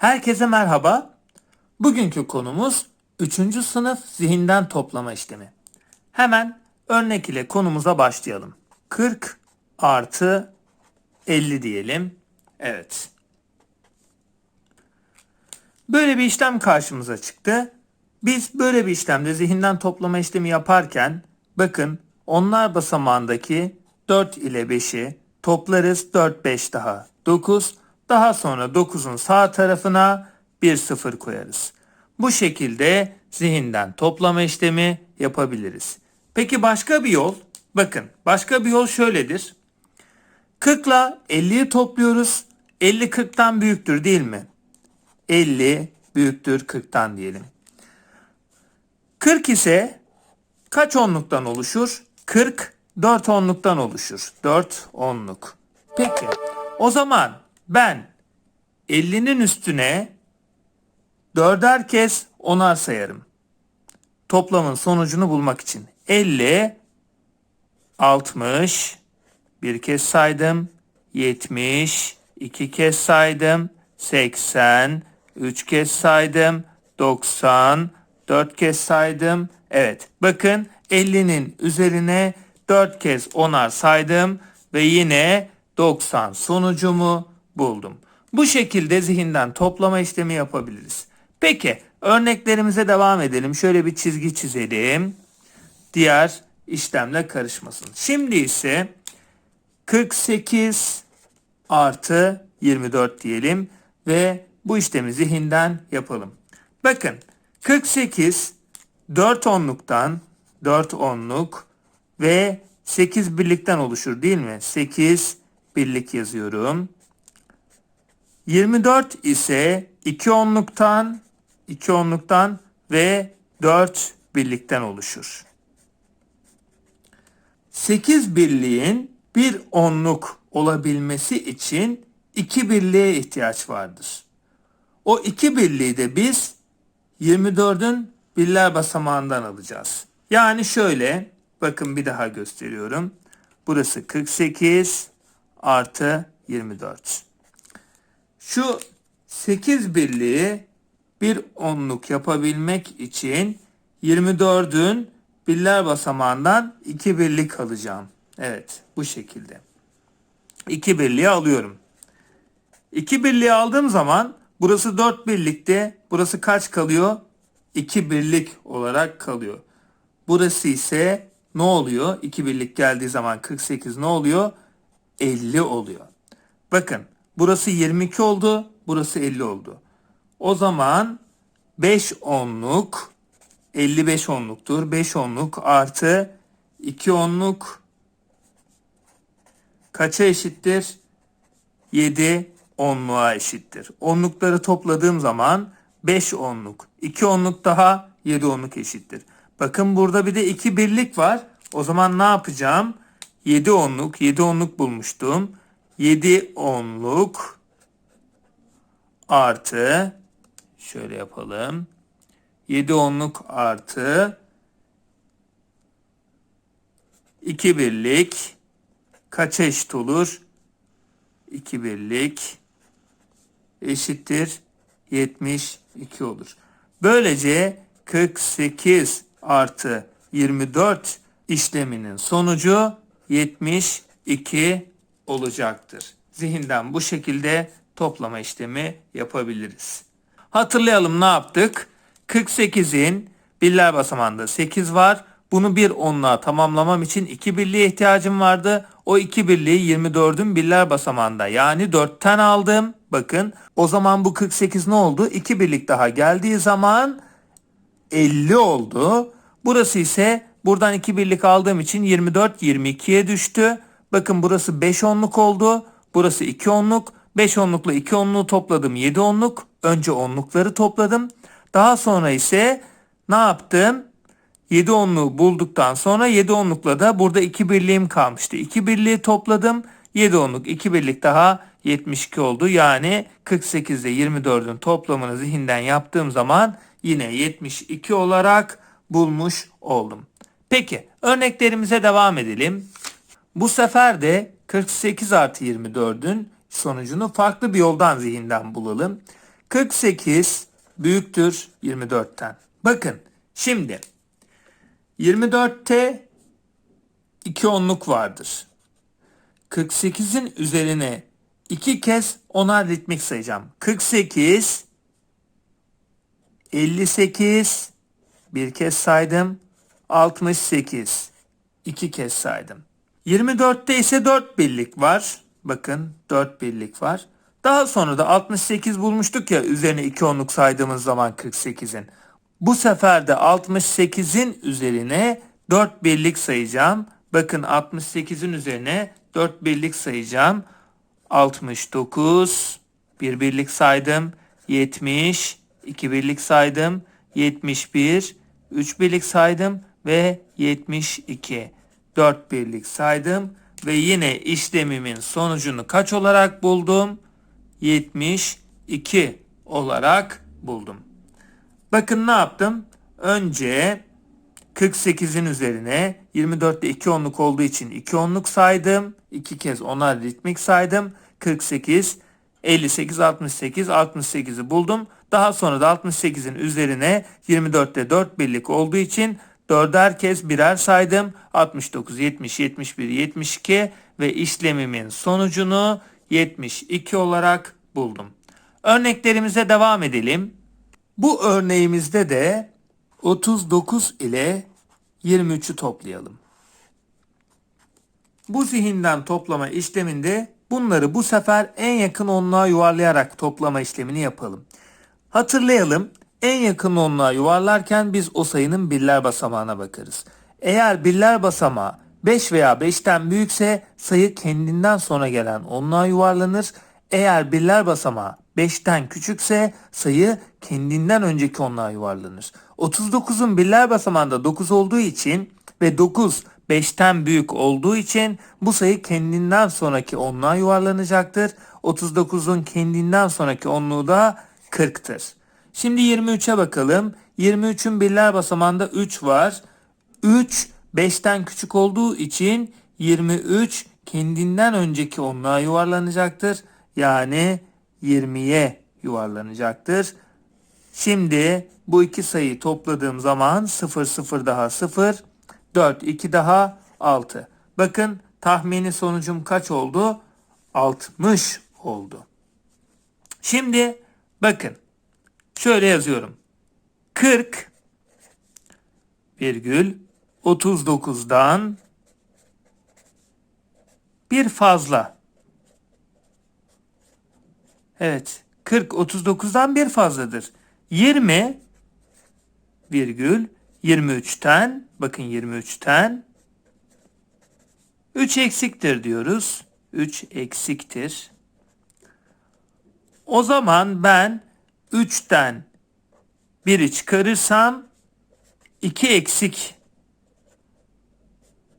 Herkese merhaba. Bugünkü konumuz 3. sınıf zihinden toplama işlemi. Hemen örnek ile konumuza başlayalım. 40 artı 50 diyelim. Evet. Böyle bir işlem karşımıza çıktı. Biz böyle bir işlemde zihinden toplama işlemi yaparken bakın onlar basamağındaki 4 ile 5'i toplarız 4 5 daha 9 daha sonra 9'un sağ tarafına bir sıfır koyarız. Bu şekilde zihinden toplama işlemi yapabiliriz. Peki başka bir yol? Bakın başka bir yol şöyledir. 40 ile 50'yi topluyoruz. 50 40'tan büyüktür değil mi? 50 büyüktür 40'tan diyelim. 40 ise kaç onluktan oluşur? 40 4 onluktan oluşur. 4 onluk. Peki o zaman ben 50'nin üstüne dörder kez onar sayarım. Toplamın sonucunu bulmak için. 50 60 bir kez saydım. 70 iki kez saydım. 80 üç kez saydım. 90 dört kez saydım. Evet bakın 50'nin üzerine 4 kez onar saydım ve yine 90 sonucumu buldum. Bu şekilde zihinden toplama işlemi yapabiliriz. Peki örneklerimize devam edelim. Şöyle bir çizgi çizelim. Diğer işlemle karışmasın. Şimdi ise 48 artı 24 diyelim ve bu işlemi zihinden yapalım. Bakın 48 4 onluktan 4 onluk ve 8 birlikten oluşur değil mi? 8 birlik yazıyorum. 24 ise 2 onluktan 2 onluktan ve 4 birlikten oluşur. 8 birliğin bir onluk olabilmesi için 2 birliğe ihtiyaç vardır. O 2 birliği de biz 24'ün birler basamağından alacağız. Yani şöyle bakın bir daha gösteriyorum. Burası 48 artı 24. Şu 8 birliği bir onluk yapabilmek için 24'ün birler basamağından 2 birlik alacağım. Evet bu şekilde. 2 birliği alıyorum. 2 birliği aldığım zaman burası 4 birlikte burası kaç kalıyor? 2 birlik olarak kalıyor. Burası ise ne oluyor? 2 birlik geldiği zaman 48 ne oluyor? 50 oluyor. Bakın burası 22 oldu. Burası 50 oldu. O zaman 5 onluk 55 onluktur. 5 onluk artı 2 onluk kaça eşittir? 7 onluğa eşittir. Onlukları topladığım zaman 5 onluk, 2 onluk daha 7 onluk eşittir. Bakın burada bir de 2 birlik var. O zaman ne yapacağım? 7 onluk, 7 onluk bulmuştum. 7 onluk artı şöyle yapalım. 7 onluk artı 2 birlik kaça eşit olur? 2 birlik eşittir 72 olur. Böylece 48 artı 24 işleminin sonucu 72 olacaktır. Zihinden bu şekilde toplama işlemi yapabiliriz. Hatırlayalım ne yaptık? 48'in birler basamağında 8 var. Bunu bir onluğa tamamlamam için 2 birliğe ihtiyacım vardı. O 2 birliği 24'ün birler basamağında yani 4'ten aldım. Bakın o zaman bu 48 ne oldu? 2 birlik daha geldiği zaman 50 oldu. Burası ise buradan 2 birlik aldığım için 24 22'ye düştü. Bakın burası 5 onluk oldu. Burası 2 onluk. 5 onlukla 2 onluğu topladım 7 onluk. Önce onlukları topladım. Daha sonra ise ne yaptım? 7 onluğu bulduktan sonra 7 onlukla da burada 2 birliğim kalmıştı. 2 birliği topladım. 7 onluk 2 birlik daha 72 oldu. Yani 48 ile 24'ün toplamını zihinden yaptığım zaman yine 72 olarak bulmuş oldum. Peki örneklerimize devam edelim. Bu sefer de 48 artı 24'ün sonucunu farklı bir yoldan zihinden bulalım. 48 büyüktür 24'ten. Bakın şimdi 24'te 2 onluk vardır. 48'in üzerine 2 kez onar ritmik sayacağım. 48 58 bir kez saydım. 68 iki kez saydım. 24'te ise 4 birlik var. Bakın 4 birlik var. Daha sonra da 68 bulmuştuk ya üzerine 2 onluk saydığımız zaman 48'in. Bu sefer de 68'in üzerine 4 birlik sayacağım. Bakın 68'in üzerine 4 birlik sayacağım. 69 bir birlik saydım. 70 iki birlik saydım. 71 3 birlik saydım ve 72 4 birlik saydım ve yine işlemimin sonucunu kaç olarak buldum? 72 olarak buldum. Bakın ne yaptım? Önce 48'in üzerine 24'te 2 onluk olduğu için 2 onluk saydım. 2 kez onar ritmik saydım. 48, 58, 68, 68'i buldum. Daha sonra da 68'in üzerine 24'te 4 birlik olduğu için 4'er kez birer saydım. 69, 70, 71, 72 ve işlemimin sonucunu 72 olarak buldum. Örneklerimize devam edelim. Bu örneğimizde de 39 ile 23'ü toplayalım. Bu zihinden toplama işleminde bunları bu sefer en yakın onluğa yuvarlayarak toplama işlemini yapalım. Hatırlayalım en yakın onluğa yuvarlarken biz o sayının birler basamağına bakarız. Eğer birler basamağı 5 veya 5'ten büyükse sayı kendinden sonra gelen onluğa yuvarlanır. Eğer birler basamağı 5'ten küçükse sayı kendinden önceki onluğa yuvarlanır. 39'un birler basamağında 9 olduğu için ve 9 5'ten büyük olduğu için bu sayı kendinden sonraki onluğa yuvarlanacaktır. 39'un kendinden sonraki onluğu da 40'tır. Şimdi 23'e bakalım. 23'ün birler basamağında 3 var. 3 5'ten küçük olduğu için 23 kendinden önceki onluğa yuvarlanacaktır. Yani 20'ye yuvarlanacaktır. Şimdi bu iki sayıyı topladığım zaman 0 0 daha 0 4 2 daha 6. Bakın tahmini sonucum kaç oldu? 60 oldu. Şimdi bakın şöyle yazıyorum. 40 virgül 39'dan bir fazla. Evet 40 39'dan bir fazladır. 20 virgül 23'ten bakın 23'ten 3 eksiktir diyoruz. 3 eksiktir. O zaman ben 3'ten 1'i çıkarırsam 2 eksik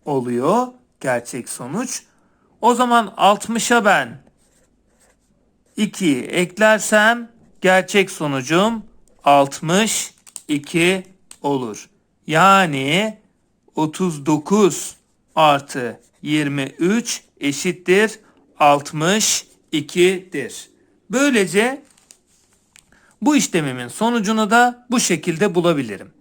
oluyor gerçek sonuç. O zaman 60'a ben 2'yi eklersem gerçek sonucum 62 olur. Yani 39 artı 23 eşittir 62'dir. Böylece bu işlemimin sonucunu da bu şekilde bulabilirim.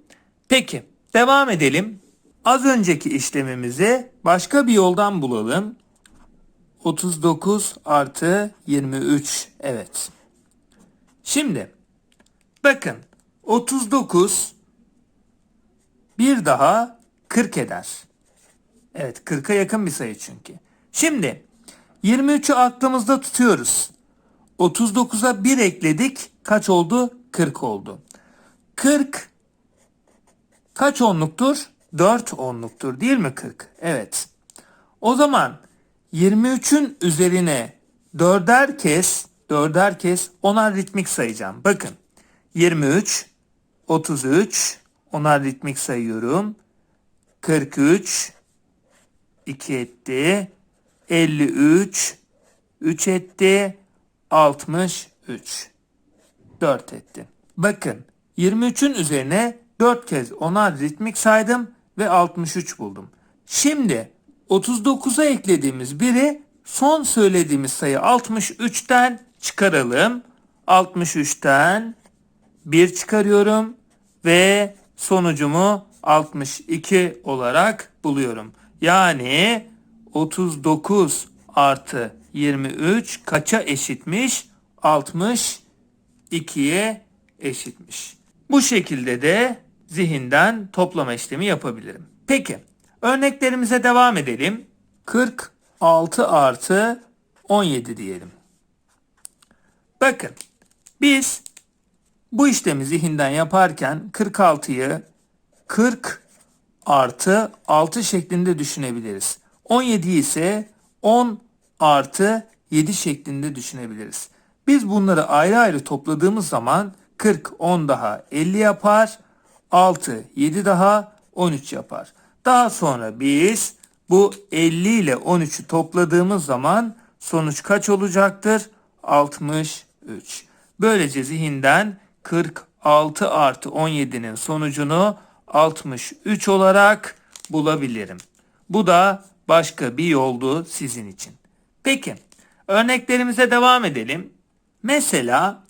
Peki devam edelim. Az önceki işlemimizi başka bir yoldan bulalım. 39 artı 23 evet. Şimdi bakın 39 bir daha 40 eder. Evet 40'a yakın bir sayı çünkü. Şimdi 23'ü aklımızda tutuyoruz. 39'a 1 ekledik. Kaç oldu? 40 oldu. 40 kaç onluktur? 4 onluktur değil mi 40? Evet. O zaman 23'ün üzerine 4'er kez 4'er kez onar ritmik sayacağım. Bakın 23, 33, onar ritmik sayıyorum. 43, 2 etti. 53, 3 etti. 63, 4 etti. Bakın 23'ün üzerine 4 kez onar ritmik saydım ve 63 buldum. Şimdi 39'a eklediğimiz biri son söylediğimiz sayı 63'ten çıkaralım. 63'ten 1 çıkarıyorum ve sonucumu 62 olarak buluyorum. Yani 39 artı 23 kaça eşitmiş? 62'ye eşitmiş. Bu şekilde de zihinden toplama işlemi yapabilirim. Peki örneklerimize devam edelim. 46 artı 17 diyelim. Bakın biz bu işlemi zihinden yaparken 46'yı 40 artı 6 şeklinde düşünebiliriz. 17'yi ise 10 artı 7 şeklinde düşünebiliriz. Biz bunları ayrı ayrı topladığımız zaman 40 10 daha 50 yapar. 6 7 daha 13 yapar. Daha sonra biz bu 50 ile 13'ü topladığımız zaman sonuç kaç olacaktır? 63. Böylece zihinden 46 artı 17'nin sonucunu 63 olarak bulabilirim. Bu da başka bir yoldu sizin için. Peki örneklerimize devam edelim. Mesela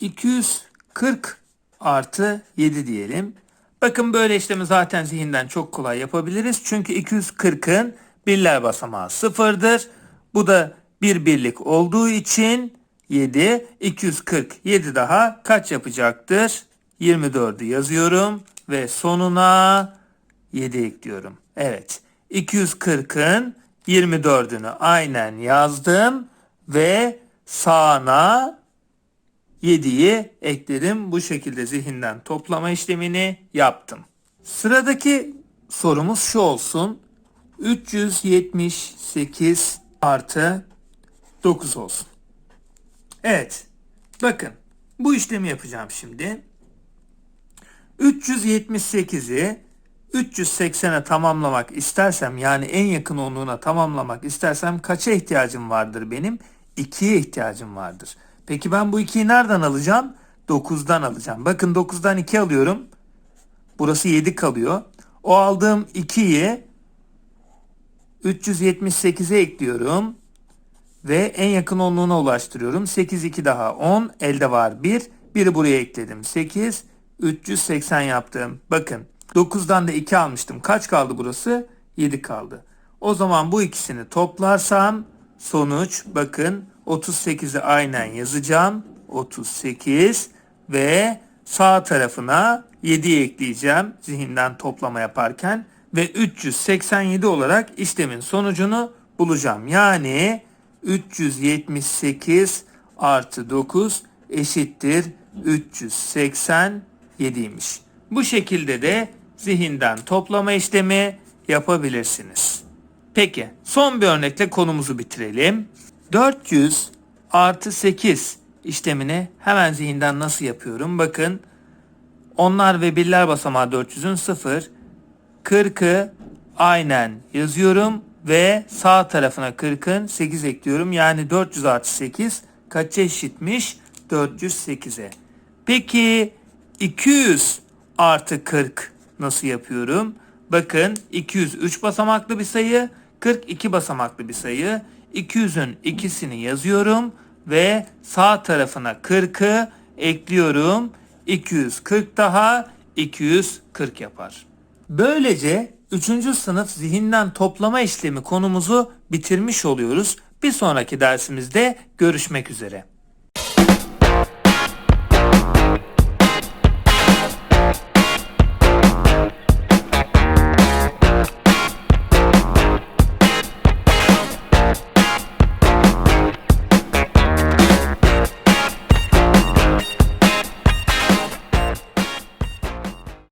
240 artı 7 diyelim. Bakın böyle işlemi zaten zihinden çok kolay yapabiliriz. Çünkü 240'ın birler basamağı sıfırdır. Bu da bir birlik olduğu için 7. 247 daha kaç yapacaktır? 24'ü yazıyorum ve sonuna 7 ekliyorum. Evet. 240'ın 24'ünü aynen yazdım ve sağına 7'yi ekledim. Bu şekilde zihinden toplama işlemini yaptım. Sıradaki sorumuz şu olsun. 378 artı 9 olsun. Evet. Bakın. Bu işlemi yapacağım şimdi. 378'i 380'e tamamlamak istersem yani en yakın onluğuna tamamlamak istersem kaça ihtiyacım vardır benim? 2'ye ihtiyacım vardır. Peki ben bu 2'yi nereden alacağım? 9'dan alacağım. Bakın 9'dan 2 alıyorum. Burası 7 kalıyor. O aldığım 2'yi 378'e ekliyorum. Ve en yakın onluğuna ulaştırıyorum. 8 2 daha 10. Elde var 1. Biri buraya ekledim. 8 380 yaptım. Bakın 9'dan da 2 almıştım. Kaç kaldı burası? 7 kaldı. O zaman bu ikisini toplarsam sonuç bakın 38'i aynen yazacağım. 38 ve sağ tarafına 7'yi ekleyeceğim zihinden toplama yaparken ve 387 olarak işlemin sonucunu bulacağım. Yani 378 artı 9 eşittir 387'ymiş. Bu şekilde de zihinden toplama işlemi yapabilirsiniz. Peki son bir örnekle konumuzu bitirelim. 400 artı 8 işlemini hemen zihinden nasıl yapıyorum? Bakın onlar ve birler basamağı 400'ün 0. 40'ı aynen yazıyorum ve sağ tarafına 40'ın 8 ekliyorum. Yani 400 artı 8 kaça eşitmiş? 408'e. Peki 200 artı 40 nasıl yapıyorum? Bakın 200 3 basamaklı bir sayı, 40 2 basamaklı bir sayı. 200'ün ikisini yazıyorum ve sağ tarafına 40'ı ekliyorum. 240 daha 240 yapar. Böylece 3. sınıf zihinden toplama işlemi konumuzu bitirmiş oluyoruz. Bir sonraki dersimizde görüşmek üzere.